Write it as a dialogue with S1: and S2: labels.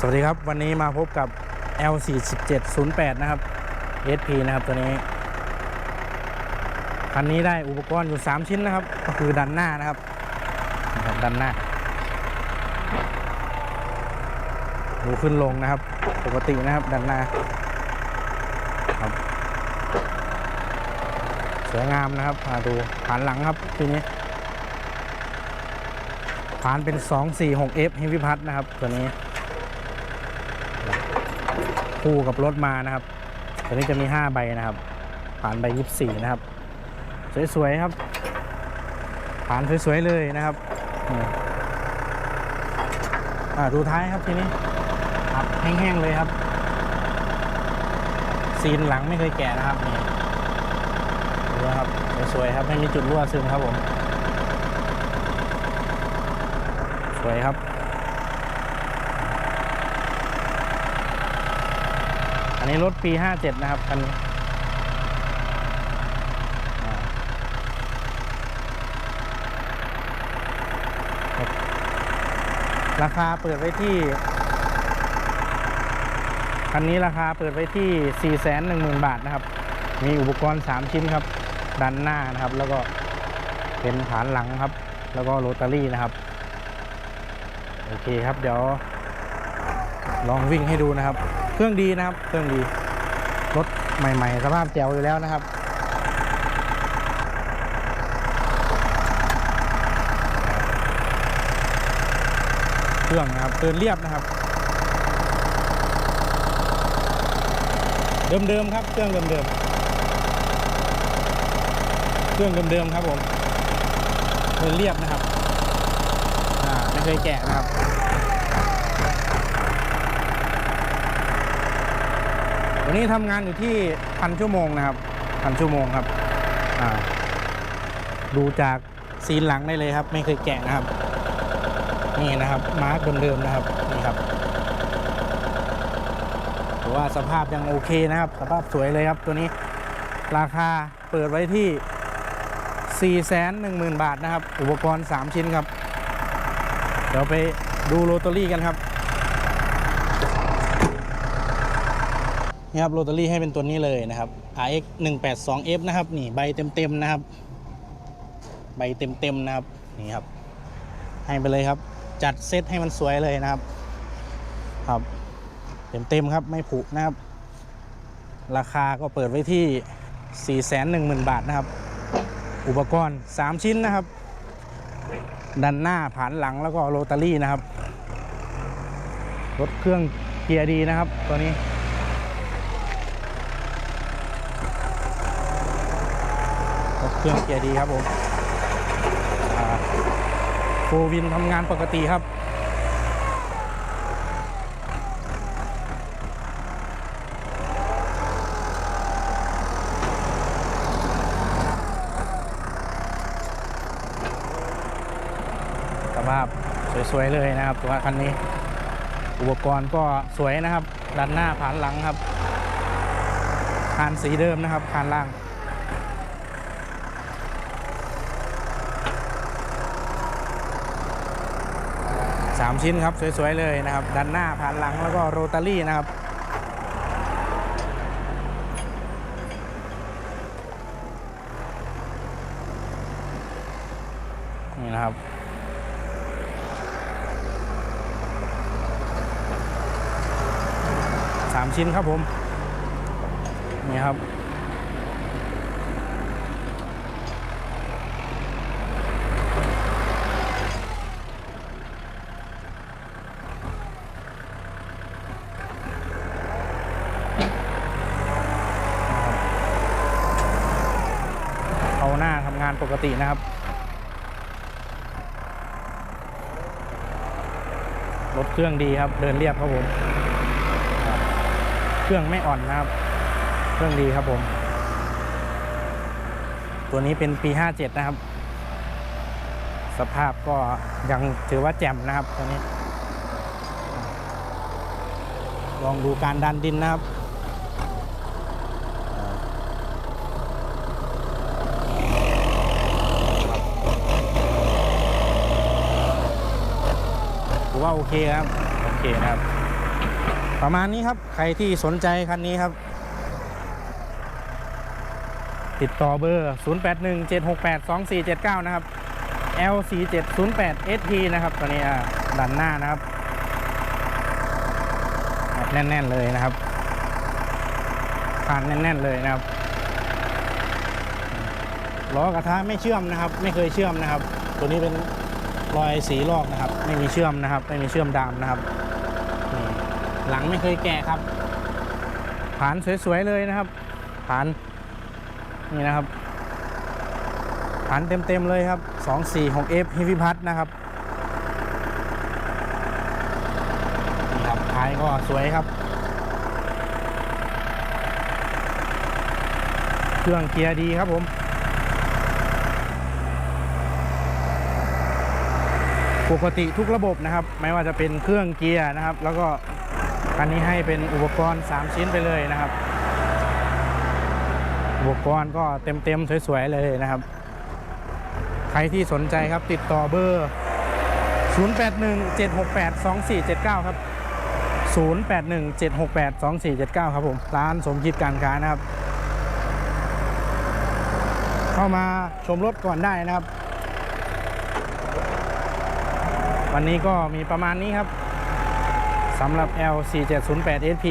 S1: สวัสดีครับ วันนี้มาพบกับ L4708 นะครับ SP นะครับตัวนี้ คันนี้ได้อุปกรณ์อยู่ 3 ชิ้นนะครับ ก็คือดันหน้านะครับนะครับดันหน้าดูขึ้นลงนะครับ ปกตินะครับดันหน้าครับสวยงามนะครับมาดูฐานหลังครับทีนี้ฐานเป็น 246F เฮฟิพัทนะครับตัวนี้ คู่กับรถมานะครับตัวนี้จะมี 5 ใบนะครับ ผ่านใบ24 นะครับ สวยๆครับ ผ่านสวยๆเลยนะครับดูท้ายครับทีนี้ครับแห้งๆเลยครับ ซีนหลังไม่เคยแกะนะครับนี่ดูครับสวยๆครับไม่มีจุดรั่วซึมครับผม สวยครับ นนี้รถปี 57 นะครับคันนี้อ่าครับราคาเปิดไว้ที่ คันนี้ราคาเปิดไว้ที่ 410,000 บาทนะครับ มีอุปกรณ์ 3 ชิ้นครับ ดันหน้านะครับ แล้วก็เป็นฐานหลังครับ แล้วก็โรตารี่นะครับ โอเคครับ เดี๋ยวลองวิ่งให้ดูนะครับ เครื่องดีนะครับ เครื่องดี รถใหม่ ๆ สภาพแจ๋วอยู่แล้วนะครับ เครื่องนะครับเดินเรียบนะครับ เดิมๆครับ เครื่องเดิมๆ เครื่องเดิมๆครับผมเดินเรียบนะครับ อ่า ไม่เคยแกะนะครับ วันนี้ทำงานอยู่ที่พันชั่วโมงนะครับพันชั่วโมงครับดูจากซีนหลังได้เลยครับ ไม่เคยแกะนะครับ นี่นะครับ มาร์กเดิมๆนะครับนี่ครับถือว่าสภาพยังโอเคนะครับ สภาพสวยเลยครับตัวนี้ราคาเปิดไว้ที่ 4 1 0 0 0 0 บาทนะครับ อุปกรณ์ 3 ชิ้นครับ เดี๋ยวไปดูโรตารี่กันครับ นี่ครับโรตารี่ให้เป็นตัวนี้เลยนะครับ RX 182F นะครับนี่ใบเต็มๆนะครับ ใบเต็มๆนะครับนี่ครับ ให้ไปเลยครับ จัดเซตให้มันสวยเลยนะครับ ครับ เต็มๆครับไม่ผุนะครับ ราคาก็เปิดไว้ที่ 410,000 บาทนะครับ อุปกรณ์ 3 ชิ้นนะครับ ดันหน้าผานหลังแล้วก็โรตารี่นะครับรถเครื่องเกียร์ดีนะครับ ตัวนี้ รถ เครื่องเกียร์ดีครับผมโฟวินทำงานปกติครับสภาพสวยๆเลยนะครับตัวคันนี้ อุปกรณ์ก็สวยนะครับ ด้านหน้าผ่านหลังครับคานสีเดิมนะครับคานล่าง สามชิ้นครับ สวย ๆ เลยนะครับ ด้านหน้าผ่านหลังแล้วก็โรตารี่นะครับนี่นะครับสามชิ้นครับผมนี่ครับานปกตินะครับ รถเครื่องดีครับ เดินเรียบครับผม เครื่องไม่อ่อนนะครับ เครื่องดีครับผม ตัวนี้เป็นปี 57 นะครับ สภาพก็ยังถือว่าแจ่มนะครับตัวนี้ ลองดูการดันดินนะครับ ถือว่าโอเคครับโอเคนะครับ ประมาณนี้ครับใครที่สนใจคันนี้ครับ ติดต่อเบอร์ 0817682479 นะครับ L4708SP นะครับตัวนี้ด้านหน้านะครับแน่นๆเลยนะครับผ่านแน่น ๆ เลยนะครับล้อกระทะไม่เชื่อมนะครับ ไม่เคยเชื่อมนะครับ ตัวนี้เป็น รอยสีลอกนะครับ ไม่มีเชื่อมนะครับ ไม่มีเชื่อมดามนะครับหลังไม่เคยแกะครับ ผานสวยๆเลยนะครับ ผานนี่นะครับผานเต็มๆเลยครับ 246F Heavy p a s นะครับนี่ครับท้ายก็สวยครับ เครื่องเกียร์ดีครับผม ปกติทุกระบบนะครับ ไม่ว่าจะเป็นเครื่องเกียร์นะครับ แล้วก็อันนี้ให้เป็นอุปกรณ์ 3 ชิ้นไปเลยนะครับ อุปกรณ์ก็เต็มๆสวยๆเลยนะครับ ใครที่สนใจครับติดต่อเบอร์ 0817682479 ครับ 0817682479 ครับผมร้านสมคิดการค้านะครับ เข้ามาชมรถก่อนได้นะครับ วันนี้ก็มีประมาณนี้ครับสำหรับ L4708SP